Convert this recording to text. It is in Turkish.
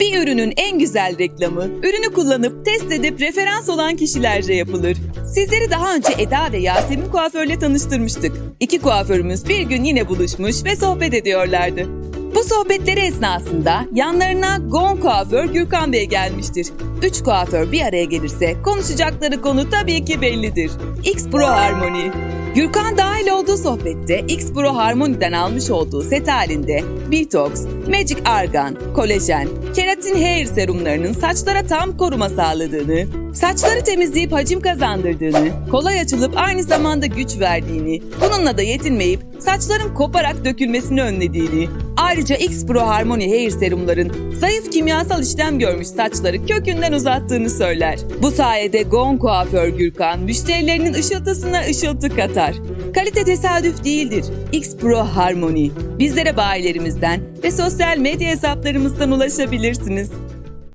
Bir ürünün en güzel reklamı, ürünü kullanıp test edip referans olan kişilerce yapılır. Sizleri daha önce Eda ve Yasemin kuaförle tanıştırmıştık. İki kuaförümüz bir gün yine buluşmuş ve sohbet ediyorlardı. Bu sohbetleri esnasında yanlarına Gon kuaför Gürkan Bey gelmiştir. Üç kuaför bir araya gelirse konuşacakları konu tabii ki bellidir. X Pro Harmony. Gürkan dahil olduğu sohbette X Pro Harmony'den almış olduğu set halinde Detox, Magic Argan, Kolajen, Keratin Hair serumlarının saçlara tam koruma sağladığını, saçları temizleyip hacim kazandırdığını, kolay açılıp aynı zamanda güç verdiğini, bununla da yetinmeyip saçların koparak dökülmesini önlediğini, ayrıca X Pro Harmony Hair serumların zayıf kimyasal işlem görmüş saçları kökünden uzattığını söyler. Bu sayede Gon kuaför Gürkan müşterilerinin ışıltısına ışıltı katar. Kalite tesadüf değildir. X Pro Harmony. Bizlere bayilerimizden ve sosyal medya hesaplarımızdan ulaşabilirsiniz.